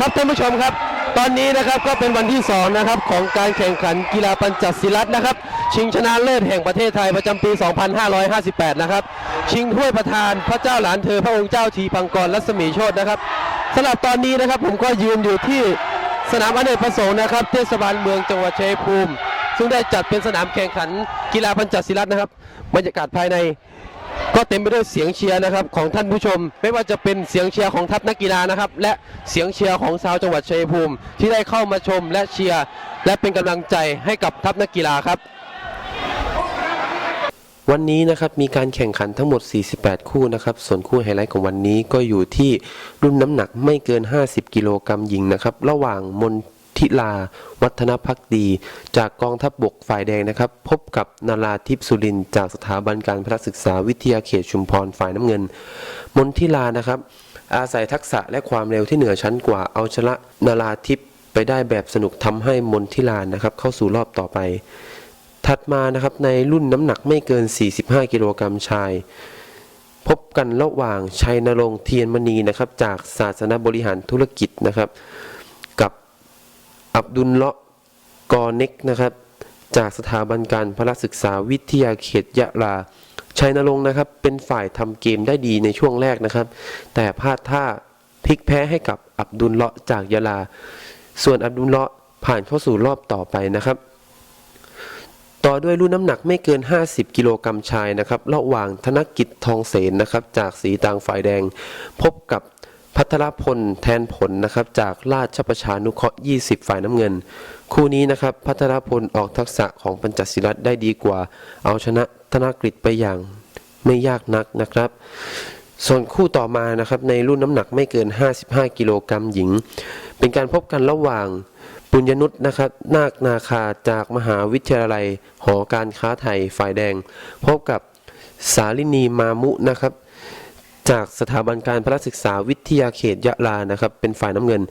ครับท่านผู้ชมครับ ตอนนี้นะครับก็เป็นวันที่สองนะครับของการแข่งขันกีฬาปัญจศิลัดนะครับ ชิงชนะเลิศแห่งประเทศไทยประจำปี 2558 นะครับ ชิงถ้วยประธานพระเจ้าหลานเธอพระองค์เจ้าทีพังกรรัศมีโชตนะครับสำหรับตอนนี้นะครับผมก็ยืนอยู่ที่สนามอเนกประสงค์นะครับ เทศบาลเมืองจังหวัดชัยภูมิ ซึ่งได้จัดเป็นสนามแข่งขันกีฬาปัญจศิลัดนะครับบรรยากาศภายใน ก็เต็มไปด้วยเสียงเชียร์นะครับของท่านผู้ชม ไม่ว่าจะเป็นเสียงเชียร์ของทัพนักกีฬานะครับ และเสียงเชียร์ของชาวจังหวัดชัยภูมิ ที่ได้เข้ามาชมและเชียร์และเป็นกำลังใจให้กับทัพนักกีฬาครับ วันนี้นะครับมีการแข่งขันทั้งหมด 48 คู่นะครับ ส่วนคู่ไฮไลท์ของวันนี้ก็อยู่ที่รุ่นน้ำหนักไม่เกิน 50 กิโลกรัมหญิงนะครับ ระหว่างมน ทิลา วัฒนพักดี จากกองทัพบบกฝ่ายแดงนะครับ พบกับนาราทิพสุรินจากสถาบันการพระศึกษาวิทยาเขตชุมพรฝ่ายน้ำเงิน มนทิลานะครับ อาศัยทักษะและความเร็วที่เหนือชั้นกว่าเอาชนะนาราทิพไปได้แบบสนุกทำให้มนทิลานะครับ เข้าสู่รอบต่อไป ถัดมานะครับในรุ่นน้ำหนักไม่เกิน 45 กิโลกรัมชายพบกันระหว่างชัยนรงเทียนมณีนะครับ จากศาสนบริหารธุรกิจนะครับ อับดุลเลาะกอเน็กนะครับ จากสถาบันการพละศึกษาวิทยาเขตยะลาชัยนรงค์นะครับ เป็นฝ่ายทำเกมได้ดีในช่วงแรกนะครับ แต่พลาดท่าพลิกแพ้ให้กับอับดุลเลาะจากยะลา ส่วนอับดุลเลาะผ่านเข้าสู่รอบต่อไปนะครับ ต่อด้วยรุ่นน้ำหนักไม่เกิน 50 กิโลกรัมชายนะครับ ระหว่างธนกิจทองเสนนะครับ จากสีตางฝ่ายแดง พบกับ พัทรพลแทนผลนะครับจากราชประชานุเคราะห์ 20 ฝ่ายน้ำเงิน คู่นี้นะครับพัทรพลออกทักษะของปัญจศิลัดได้ดีกว่า เอาชนะธนกฤษไปอย่างไม่ยากนักนะครับ ส่วนคู่ต่อมานะครับในรุ่นน้ำหนักไม่เกิน 55 กิโลกรัมหญิง เป็นการพบกันระหว่างปุญญนุษนะครับนาคนาคาจากมหาวิทยาลัย หอการค้าไทยฝ่ายแดง พบกับสาลินีมามุนะครับ จากสถาบันการพระศึกษาวิทยาเขตยะลานะครับ เป็นฝ่ายน้ำเงิน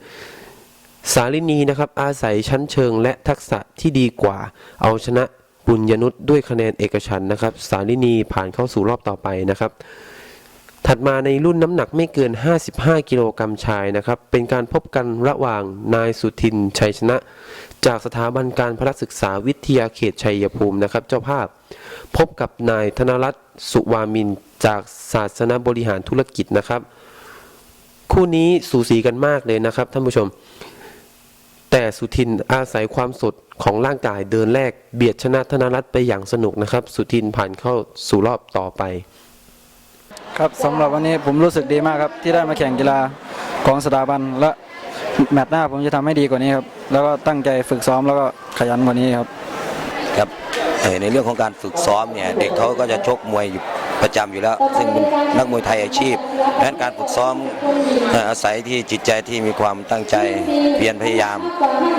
สาลินีนะครับอาศัยชั้นเชิงและทักษะที่ดีกว่า เอาชนะบุญยนุษด้วยคะแนนเอกฉันนะครับ สาลินีผ่านเข้าสู่รอบต่อไปนะครับ ถัดมาในรุ่นน้ำหนักไม่เกิน 55 กิโลกรัมชายนะครับ เป็นการพบกันระหว่างนายสุทินชัยชนะ จากสถาบันการพระศึกษาวิทยาเขตชัยภูมินะครับ เจ้าภาพ พบกับนายธนรัตน์สุวามินจากศาสนบริหารธุรกิจนะครับ คู่นี้สูสีกันมากเลยนะครับท่านผู้ชม แต่สุทินอาศัยความสดของร่างกายเดินแรกเบียดชนะธนรัตน์ไปอย่างสนุกนะครับ สุทินผ่านเข้าสู่รอบต่อไป ครับสำหรับวันนี้ผมรู้สึกดีมากครับ ที่ได้มาแข่งกีฬาของสถาบันและแมตช์หน้าผมจะทำให้ดีกว่านี้ครับ แล้วก็ตั้งใจฝึกซ้อมแล้วก็ขยันกว่านี้ครับ ครับในเรื่องของการฝึกซ้อมเนี่ย เด็กเขาก็จะชกมวยอยู่ ประจำอยู่แล้ว ซึ่งนักมวยไทยอาชีพดังนั้นการฝึกซ้อมอาศัยที่จิตใจที่มีความตั้งใจเพียรพยายาม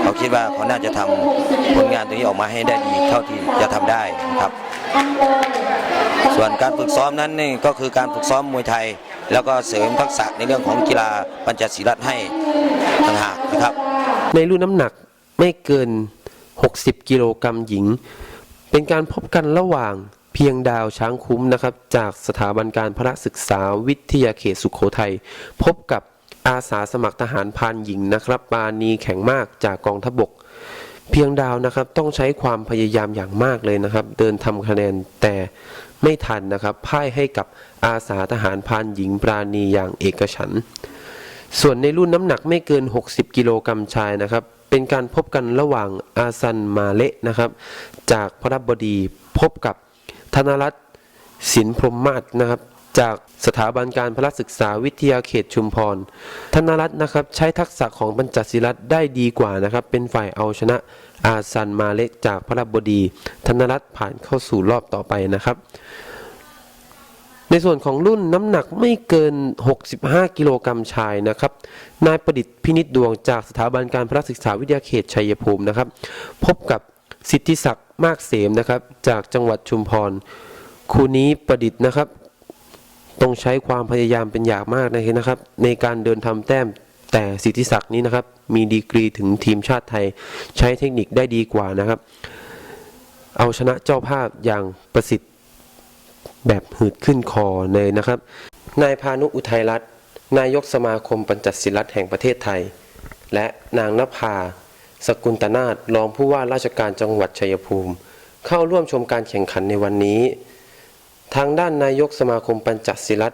เขาคิดว่าเขาน่าจะทำผลงานตรงนี้ออกมาให้ได้ดีเท่าที่จะทำได้นะครับส่วนการฝึกซ้อมนั้นนี่ก็คือการฝึกซ้อมมวยไทย แล้วก็เสริมทักษะในเรื่องของกีฬาปัญจศีลัดให้ต่างหากนะครับ ในรุ่นน้ำหนักไม่เกิน 60 กิโลกรัมหญิง เป็นการพบกันระหว่าง เพียงดาวช้างคุ้มนะครับ จากสถาบันการพระศึกษาวิทยาเขตสุขโขทัยพบกับอาสาสมัครทหารพานหญิงนะครับ ปานีแข็งมากจากกองทัพบก เพียงดาวนะครับต้องใช้ความพยายามอย่างมากเลยนะครับ เดินทำคะแนนแต่ไม่ทันนะครับพ่ายให้กับอาสาทหารพานหญิงปราณีอย่างเอกฉันส่วนในรุ่นน้ำหนักไม่เกิน 60 กิโลกรัมชายนะครับ เป็นการพบกันระหว่างอาซันมาเละนะครับ จากพระบดีพบกับ ธนรัตน์สินพรมมาศนะครับ จากสถาบันการพละศึกษาวิทยาเขตชุมพร ธนรัตน์นะครับใช้ทักษะของบรรจศิรัตน์ได้ดีกว่านะครับ เป็นฝ่ายเอาชนะอาซันมาเละจากพระบดี ธนรัตน์ผ่านเข้าสู่รอบต่อไปนะครับ ในส่วนของรุ่นน้ำหนักไม่เกิน 65 กิโลกรัมชายนะครับ นายประดิษฐ์พินิจดวงจากสถาบันการพระศึกษาวิทยาเขตชัยภูมินะครับ พบกับสิทธิศักดิ์ มากเสมนะครับ จากจังหวัดชุมพรคู่นี้ประดิษฐ์นะครับ ต้องใช้ความพยายามเป็นอย่างมากนะครับ ในการเดินทำแต้มแต่สิทธิศักดิ์นี้นะครับ มีดีกรีถึงทีมชาติไทย ใช้เทคนิคได้ดีกว่านะครับ เอาชนะเจ้าภาพอย่างประสิทธิ์แบบหืดขึ้นคอเลยนะครับ นายพานุอุทัยรัตน์นายกสมาคมปัญจศิลัดแห่งประเทศไทย และนางนภา สกุลตนาถรองผู้ว่าราชการจังหวัดชัยภูมิ เข้าร่วมชมการแข่งขันในวันนี้ ทางด้านนายกสมาคมปัญจศิลัต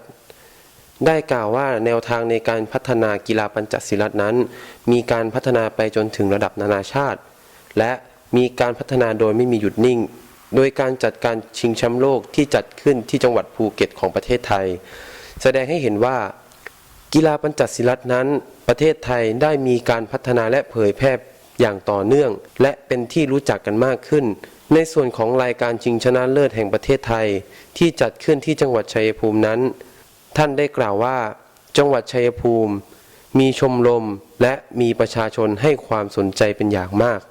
ได้กล่าวว่าแนวทางในการพัฒนากีฬาปัญจศิลัตนั้น มีการพัฒนาไปจนถึงระดับนานาชาติ และมีการพัฒนาโดยไม่มีหยุดนิ่ง โดยการจัดการชิงแชมป์โลกที่จัดขึ้นที่จังหวัดภูเก็ตของประเทศไทย แสดงให้เห็นว่ากีฬาปัญจศิลัตนั้น ประเทศไทยได้มีการพัฒนาและเผยแพร่ อย่างต่อเนื่อง และเป็นที่รู้จักกันมากขึ้น ในส่วนของรายการชิงชนะเลิศแห่งประเทศไทย ที่จัดขึ้นที่จังหวัดชัยภูมินั้น ท่านได้กล่าวว่า จังหวัดชัยภูมิ มีชมรมและมีประชาชนให้ความสนใจเป็นอย่างมาก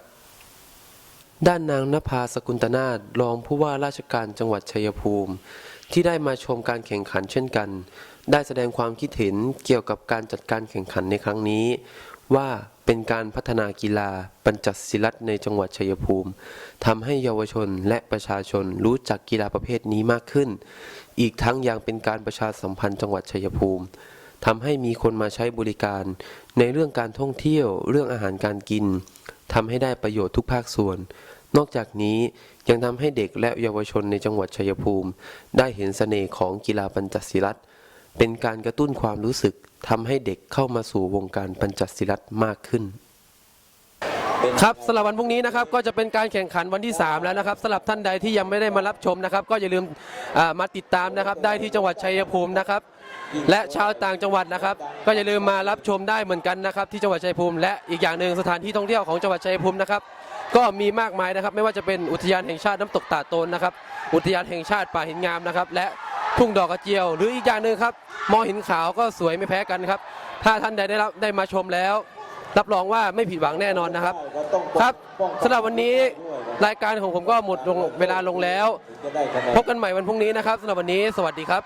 ด้านนางนภาสกุลตนาถรองผู้ว่าราชการจังหวัดชัยภูมิ ที่ได้มาชมการแข่งขันเช่นกัน ได้แสดงความคิดเห็นเกี่ยวกับการจัดการแข่งขันในครั้งนี้ ว่าเป็นการพัฒนากีฬาปัญจศิลัตในจังหวัดชัยภูมิทำให้เยาวชนและประชาชนรู้จักกีฬาประเภทนี้มากขึ้น อีกทั้งยังเป็นการประชาสัมพันธ์จังหวัดชัยภูมิทำให้มีคนมาใช้บริการ ในเรื่องการท่องเที่ยวเรื่องอาหารการกินทำให้ได้ประโยชน์ทุกภาคส่วน นอกจากนี้ยังทำให้เด็กและเยาวชนในจังหวัดชัยภูมิ ได้เห็นเสน่ห์ของกีฬาปัญจศิลัต เป็นการกระตุ้นความรู้สึกทำให้เด็กเข้ามาสู่วงการปัญจศิลัตมากขึ้น ครับสำหรับวันพรุ่งนี้นะครับก็จะเป็นการแข่งขันวันที่ 3 แล้วนะครับสำหรับท่านใดที่ยังไม่ได้มารับชมนะครับ ก็อย่าลืมอ่ามาติดตามนะครับ ได้ที่จังหวัดชัยภูมินะครับ และชาวต่างจังหวัดนะครับ ก็อย่าลืมมารับชมได้เหมือนกันนะครับ ที่จังหวัดชัยภูมิและอีกอย่างหนึ่งสถานที่ท่องเที่ยวของจังหวัดชัยภูมินะครับ ก็มีมากมายนะครับ ไม่ว่าจะเป็นอุทยานแห่งชาติน้ำตกตาดโตนนะครับ อุทยานแห่งชาติป่าหินงามนะครับ และ ทุ่งดอกกระเจียว หรืออีกอย่างหนึ่งครับมอหินขาวก็สวยไม่แพ้กันครับ ถ้าท่านใดได้รับได้มาชมแล้ว รับรองว่าไม่ผิดหวังแน่นอนนะครับ ครับสำหรับวันนี้รายการของผมก็หมดลงเวลาลงแล้ว พบกันใหม่วันพรุ่งนี้นะครับสำหรับวันนี้ สวัสดีครับ